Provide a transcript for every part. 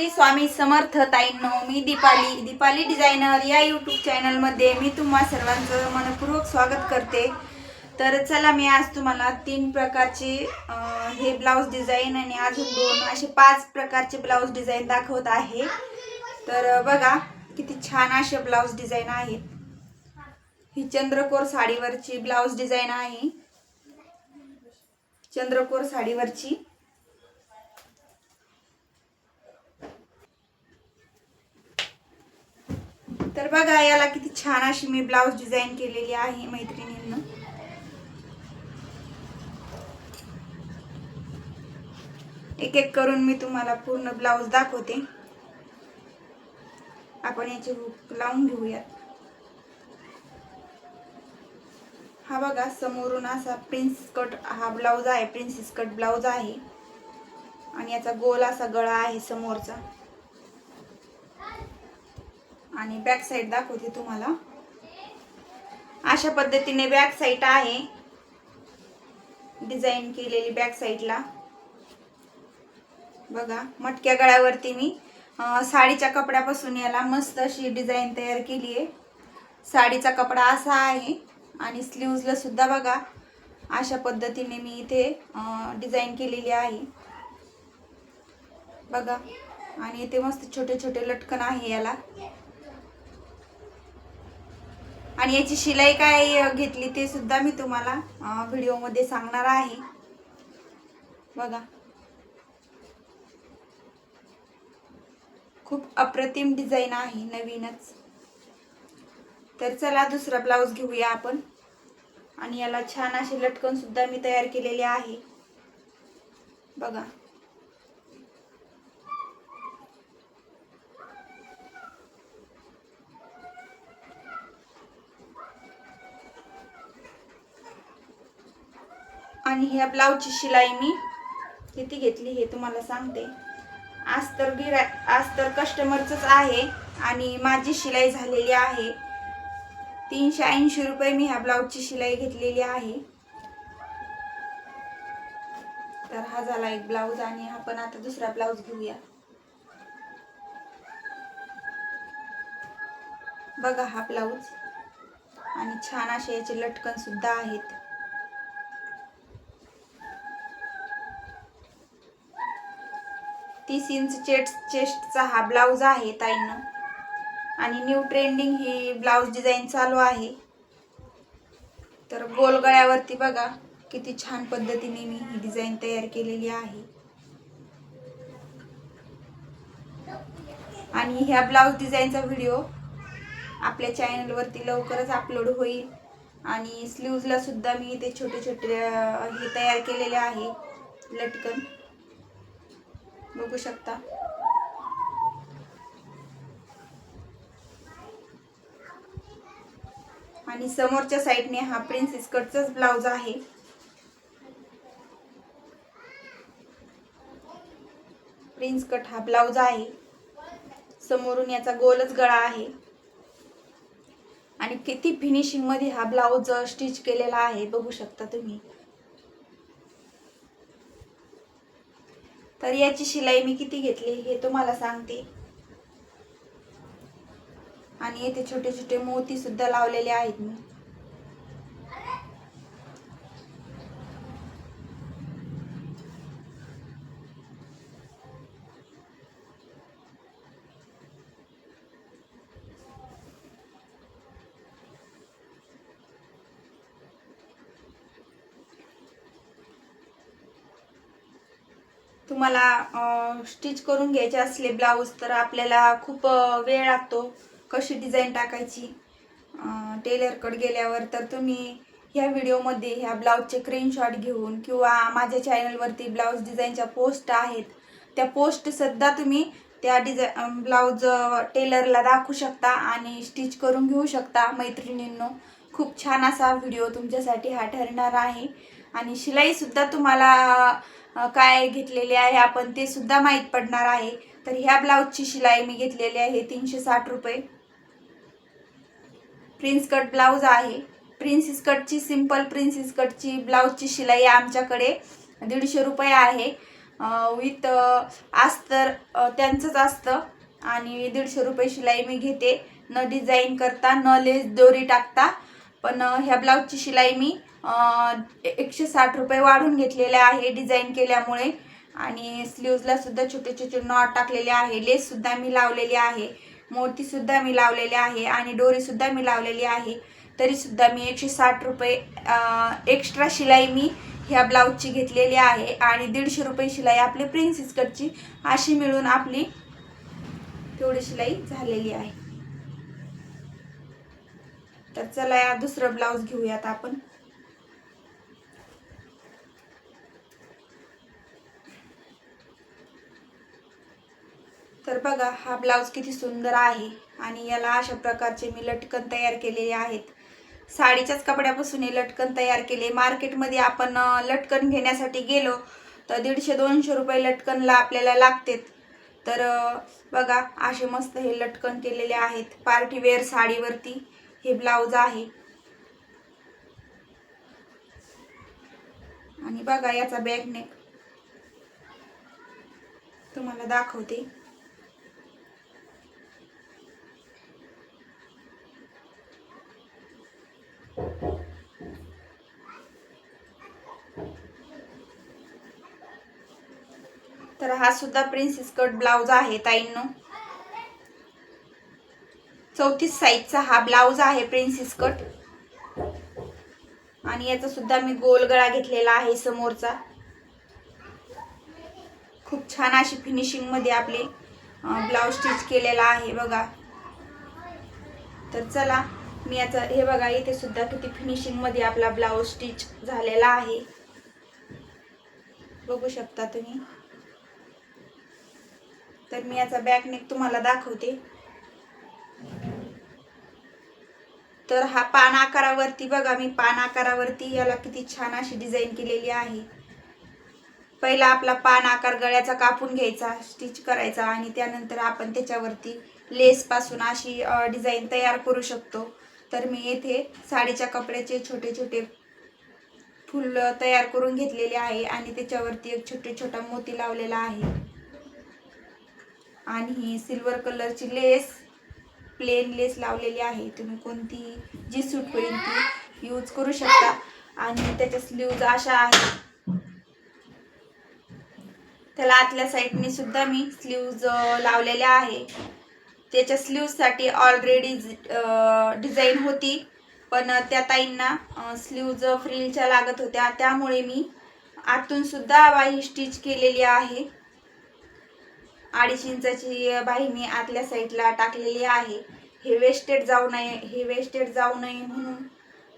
श्री स्वामी समर्थ ताईंनो मी दीपाली दीपाली डिझायनर या यूट्यूब चॅनलमध्ये मी तुम्हा सर्वांचं मनपूर्वक स्वागत करते. तर चला मी आज तुम्हाला तीन प्रकारचे हे ब्लाऊज डिझाईन आणि अजून दोन असे पाच प्रकारचे ब्लाऊज डिझाईन दाखवत आहे. तर बघा किती छान असे ब्लाऊज डिझाईन आहेत. ही चंद्रकोर साडीवरची ब्लाऊज डिझाईन आहे. चंद्रकोर साडीवरची. तर बघा याला किती छान अशी मी ब्लाऊज डिझाईन केलेली आहे मैत्रिणींना. एक एक करून मी तुम्हाला पूर्ण ब्लाऊज दाखवते. आपण याची हुक लावून घेऊयात. हा बघा समोरून असा प्रिन्स कट हा ब्लाऊज आहे प्रिन्सेस कट ब्लाऊज आहे. आणि याचा गोल असा गळा आहे समोरचा. आणि बॅक साईड दाखवते तुम्हाला. अशा पद्धतीने बॅक साईड आहे. डिझाईन केलेली बॅक साईडला बघा मटक्या गळ्यावरती मी साडीच्या कपड्यापासून याला मस्त अशी डिझाईन तयार केली आहे. साडीचा कपडा असा आहे आणि स्लीव्जला सुद्धा बघा अशा पद्धतीने मी इथे डिझाईन केलेली आहे. बघा आणि इथे मस्त छोटे छोटे लटकन आहे याला. आणि याची शिलाई काय घेतली ते सुद्धा मी तुम्हाला व्हिडिओमध्ये सांगणार आहे. बघा. खूप अप्रतिम डिझाईन आहे नवीनच. तर चला दुसरा ब्लाऊज घेऊया आपण. आणि याला छान असे लटकन सुद्धा मी तयार केलेले आहे. बघा. आणि ह्या ब्लाऊजची शिलाई मी किती घेतली हे तुम्हाला सांगते. आज तर गिरा आज तर कस्टमरचंच आहे आणि माझी शिलाई झालेली आहे. तीनशे ऐंशी रुपये मी ह्या ब्लाऊजची शिलाई घेतलेली आहे. तर हा झाला एक ब्लाऊज आणि आपण आता दुसरा ब्लाऊज घेऊया. बघा हा ब्लाऊज. आणि छान असे याचे लटकन सुद्धा आहेत. तीस इंच चेस्ट चेस्टचा हा ब्लाऊज आहे ताईनं. आणि न्यू ट्रेंडिंग ही ब्लाऊज डिझाईन चालू आहे. तर गोल गळ्यावरती बघा किती छान पद्धतीने मी ही डिझाईन तयार केलेली आहे. आणि ह्या ब्लाऊज डिझाईनचा व्हिडिओ आपल्या चॅनलवरती लवकरच अपलोड होईल. आणि स्लीवजला सुद्धा मी ते छोटे छोटे हे तयार केलेले आहे लटकन. बघू शकता. आणि समोरच्या साईडने हा प्रिन्सेस कटचाच ब्लाउज आहे. प्रिन्स कट हा ब्लाऊज आहे. समोरून याचा गोलच गळा आहे. आणि किती फिनिशिंगमध्ये हा ब्लाऊज स्टिच केलेला आहे बघू शकता तुम्ही. तर याची शिलाई मी किती घेतली हे तुम्हाला सांगते. आणि येथे छोटे छोटे मोती सुद्धा लावलेले आहेत मी. तुम्हाला स्टिच करून घ्यायचे असले ब्लाऊज तर आपल्याला खूप वेळ लागतो कशी डिझाईन टाकायची. टेलरकडे गेल्यावर तर तुम्ही ह्या व्हिडिओमध्ये ह्या ब्लाऊजचे स्क्रीनशॉट घेऊन किंवा माझ्या चॅनलवरती ब्लाऊज डिझाईनच्या पोस्ट आहेत त्या पोस्टसुद्धा तुम्ही त्या डिझा ब्लाऊज टेलरला दाखवू शकता आणि स्टिच करून घेऊ शकता. मैत्रिणींनो खूप छान असा व्हिडिओ तुमच्यासाठी हा ठरणार आहे. आणि शिलाईसुद्धा तुम्हाला काय घेतलेले आहे आपण ते सुद्धा माहीत पडणार आहे. तर ह्या ब्लाऊजची शिलाई मी घेतलेली आहे तीनशे साठ रुपये. प्रिन्स कट ब्लाऊज आहे. प्रिन्सिस कटची सिंपल प्रिन्सिस कटची ब्लाऊजची शिलाई आमच्याकडे दीडशे रुपये आहे. विथ अस्तर त्यांचंच असतं. आणि दीडशे रुपये शिलाई मी घेते. न डिझाईन करता न लेस दोरी टाकता. पण ह्या ब्लाऊजची शिलाई मी एकशे साठ रुपये वाढून घेतलेले आहे डिझाईन केल्यामुळे. आणि स्लीव्जला सुद्धा छोटे छोटे नॉट टाकलेले आहे. लेस सुद्धा मी लावलेली आहे. मोती सुद्धा मी लावलेले आहे. आणि डोरी सुद्धा मी लावलेली आहे. तरी सुद्धा मी एकशे साठ रुपये एक्स्ट्रा शिलाई मी ह्या ब्लाऊजची घेतलेली आहे. आणि दीडशे रुपये शिलाई आपली प्रिन्सेस कटची अशी मिळून आपली तेवढी शिलाई झालेली आहे. तर चला या दुसरं ब्लाऊज घेऊयात आपण. तर बघा हा ब्लाऊज किती सुंदर आहे. आणि याला अशा प्रकारचे मी लटकन तयार केलेले आहेत. साडीच्याच कपड्यापासून हे लटकन तयार केले. मार्केटमध्ये आपण लटकन घेण्यासाठी गेलो तर दीडशे दोनशे रुपये लटकनला आपल्याला लागतेत. तर बघा असे मस्त हे लटकन केलेले आहेत. पार्टीवेअर साडीवरती हे ब्लाऊज आहे. आणि बघा याचा बॅक नेक तुम्हाला दाखवते. तर हा सुद्धा प्रिन्सेस कट ब्लाऊज आहे ताईंनो. चौतीस साईजचा हा ब्लाऊज आहे प्रिन्सेस कट आणि याचा सुद्धा मी गोल गळा घेतलेला आहे समोरचा. खूप छान अशी फिनिशिंगमध्ये आपले ब्लाउज स्टिच केलेला आहे बघा. तर चला मी याचा हे बघा इथे सुद्धा किती फिनिशिंगमध्ये आपला ब्लाऊज स्टिच झालेला आहे. बघू शकता तुम्ही. तर मी याचा बॅक नेक तुम्हाला दाखवते. तर हा पान आकारावरती बघा मी पान आकारावरती याला किती छान अशी डिझाईन केलेली आहे. पहिला आपला पान आकार गळ्याचा कापून घ्यायचा स्टिच करायचा आणि त्यानंतर आपण त्याच्यावरती लेस पासून अशी डिझाईन तयार करू शकतो. तर मी येथे साडीच्या कपड्याचे छोटे छोटे फुल तयार करून घेतलेले आहे आणि त्याच्यावरती एक छोटे छोटा मोती लावलेला आहे. आणि ही सिल्वर कलरची लेस प्लेन लेस लावलेली आहे. तुम्ही कोणती जी सूट होईल ती यूज करू शकता. आणि त्याच्या स्लीव्ज अशा आहेत. त्याला आतल्या साईडने सुद्धा मी स्लीव्ज लावलेल्या आहे. त्याच्या स्लीव्जसाठी ऑलरेडी डिझाईन होती. पण त्या ताईंना स्लीव्ज फ्रिलच्या लागत होत्या. त्यामुळे मी आतून सुद्धा बाही स्टिच केलेली आहे. अडीच इंचाची बाही मी आतल्या साईडला टाकलेली आहे. हे वेस्टेड जाऊ नये हे वेस्टेड जाऊ नये म्हणून.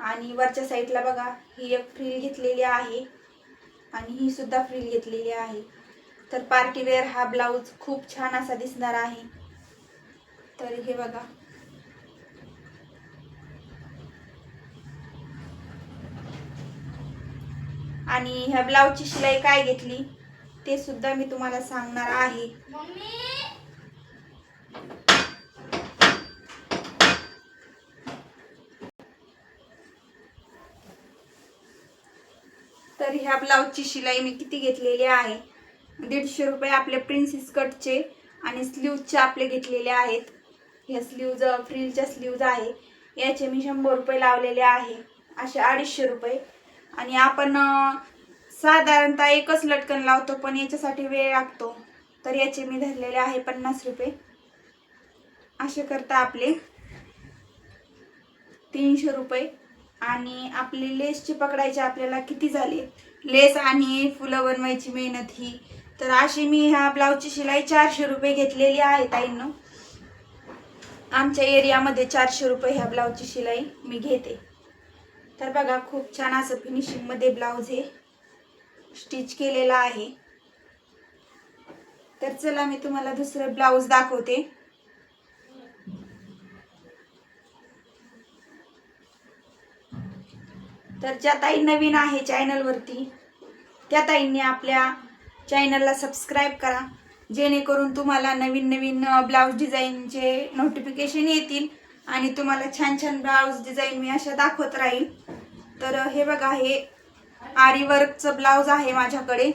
आणि वरच्या साईडला बघा ही एक फ्रील घेतलेली आहे. आणि ही सुद्धा फ्रील घेतलेली आहे. तर पार्टीवेअर हा ब्लाऊज खूप छान असा दिसणार आहे. तर हे बघा. आणि ह्या ब्लाऊजची शिलाई काय घेतली? ते सुद्धा मी तुम्हाला सांगणार आहे. तर ह्या ब्लाऊजची शिलाई मी किती घेतलेली आहे? दीडशे रुपये आपले प्रिन्सेस कटचे आणि स्लीवचे आपले घेतलेले आहेत. हे स्लीव्ज फ्रीलच्या स्लीव्ज आहे. याचे मी शंभर रुपये लावलेले आहे. असे अडीचशे रुपये. आणि आपण साधारणतः एकच लटकन लावतो पण याच्यासाठी वेळ लागतो. तर याचे मी धरलेले आहे पन्नास रुपये. असे करता आपले तीनशे रुपये. आणि आपले लेसचे पकडायचे आपल्याला किती झाले? लेस आणि फुलं बनवायची मेहनत ही. तर अशी मी ह्या ब्लाऊजची शिलाई चारशे रुपये घेतलेली आहे ताईंनं. आमच्या एरियामध्ये चारशे रुपये ह्या ब्लाऊजची शिलाई मी घेते. तर बघा खूप छान असं फिनिशिंगमध्ये ब्लाऊज हे स्टिच केलेला आहे. तर चला मी तुम्हाला दुसरं ब्लाऊज दाखवते. तर ज्या ताई नवीन आहे चॅनलवरती त्या ताईंनी आपल्या चॅनलला सबस्क्राईब करा. जेणेकरून तुम्हाला नवीन नवीन ब्लाऊज डिझाईनचे नोटिफिकेशन येतील आणि तुम्हाला छान छान ब्लाऊज डिझाईन मी अशा दाखवत राहील. तर हे बघा हे आरी वर्कचं ब्लाऊज आहे माझ्याकडे.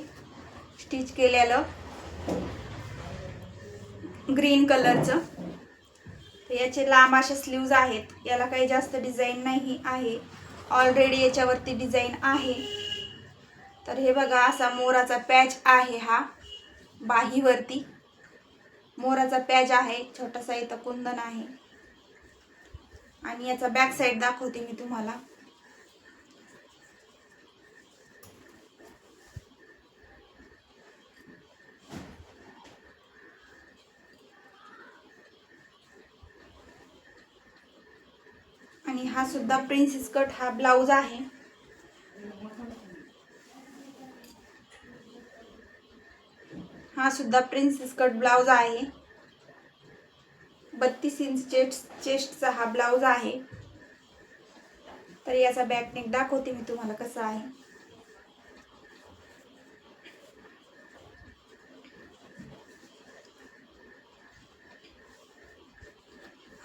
स्टिच केलेलं. ग्रीन कलरचं याचे लांब अशा स्लीव्ज आहेत. याला काही जास्त डिझाईन नाही आहे. ऑलरेडी याच्यावरती डिझाईन आहे. तर हे बघा असा मोराचा पॅच आहे हा. बाहीवरती मोराचा पॅज आहे छोटासा इथं कुंदन आहे. आणि याचा बॅक साईड दाखवते मी तुम्हाला. आणि हा सुद्धा प्रिन्सेस कट हा ब्लाऊज आहे. सुद्धा प्रिन्सेस कट ब्लाऊज आहे. बत्तीस इंच चेस्ट चेस्टचा हा ब्लाऊज आहे. तर याचा बॅकनेक दाखवते मी तुम्हाला कसा आहे.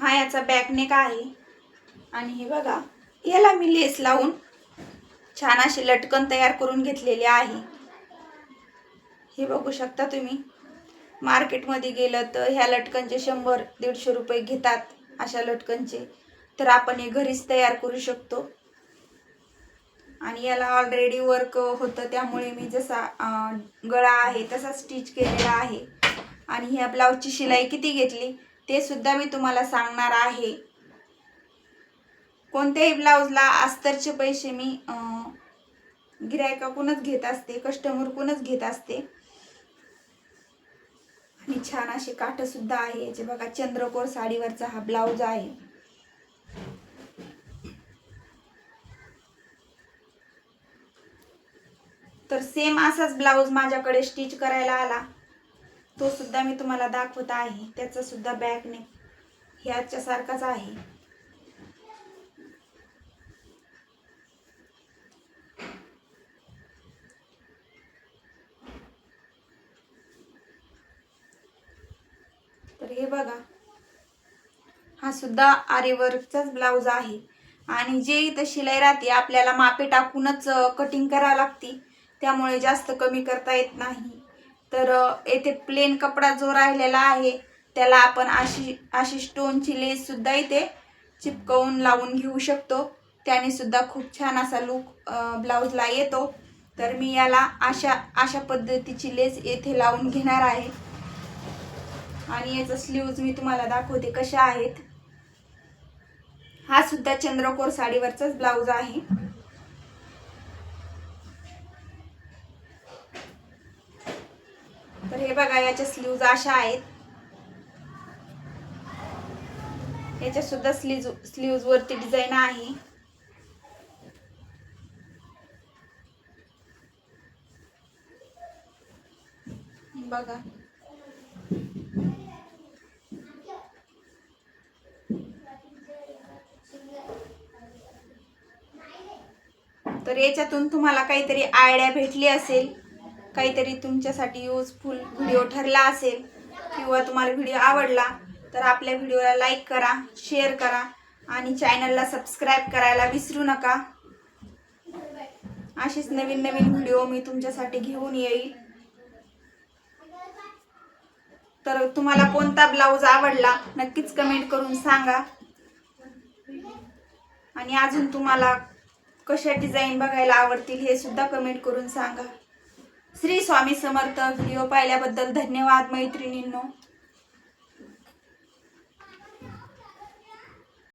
हा याचा बॅकनेक आहे. आणि हे बघा याला मी लेस लावून छान अशी लटकन तयार करून घेतलेली आहे. हे बघू शकता तुम्ही. मार्केटमध्ये गेलं तर ह्या लटकनचे शंभर दीडशे रुपये घेतात अशा लटकनचे. तर आपण हे घरीच तयार करू शकतो. आणि याला ऑलरेडी वर्क होतं त्यामुळे मी जसा गळा आहे तसा स्टिच केलेला आहे. आणि ह्या ब्लाऊजची शिलाई किती घेतली ते सुद्धा मी तुम्हाला सांगणार आहे. कोणत्याही ब्लाऊजला अस्तरचे पैसे मी अं, गिरायकाकडूनच घेत असते कस्टमरकडूनच घेत असते. ही छान अशी काठ सुद्धा आहे. याचे बघा चंद्रकोर साडीवरचा हा ब्लाऊज आहे. तर सेम असाच ब्लाऊज माझ्याकडे स्टिच करायला आला. तो सुद्धा मी तुम्हाला दाखवत आहे. त्याचा सुद्धा बॅक नेक ह्याच्यासारखाच आहे तर हे बघा हा सुद्धा आरेवर्कचाच ब्लाऊज आहे. आणि जे इथं शिलाई राहते आपल्याला मापे टाकूनच कटिंग करावं लागते. त्यामुळे जास्त कमी करता येत नाही. तर येथे प्लेन कपडा जो राहिलेला आहे त्याला आपण अशी अशी स्टोनची लेससुद्धा इथे चिपकवून लावून घेऊ शकतो. त्याने सुद्धा खूप छान असा लुक ब्लाऊजला येतो. तर मी याला अशा अशा पद्धतीची लेस येथे लावून घेणार आहे. आणि याचा स्लीव्ज मी तुम्हाला दाखवते कशा आहेत. हा सुद्धा चंद्रकोर साडीवरचाच ब्लाऊज आहे. तर हे बघा याच्या स्लीव्ज अशा आहेत. याच्या सुद्धा स्लीज स्लीव्ज वरती डिझाईन आहे. बघा. तर याच्यातून तुम्हाला काहीतरी आयडिया भेटली असेल काहीतरी तुमच्यासाठी यूजफुल व्हिडिओ ठरला असेल किंवा तुम्हाला व्हिडिओ आवडला तर आपल्या व्हिडिओला लाईक करा शेअर करा आणि चॅनलला सबस्क्राईब करायला विसरू नका. असेच नवीन नवीन व्हिडिओ मी तुमच्यासाठी घेऊन येईल. तर तुम्हाला कोणता ब्लाऊज आवडला नक्कीच कमेंट करून सांगा. आणि अजून तुम्हाला कशा डिझाईन बघायला आवडतील हे सुद्धा कमेंट करून सांगा. श्री स्वामी समर्थ व्हिडिओ पाहिल्याबद्दल धन्यवाद मैत्रिणींनो.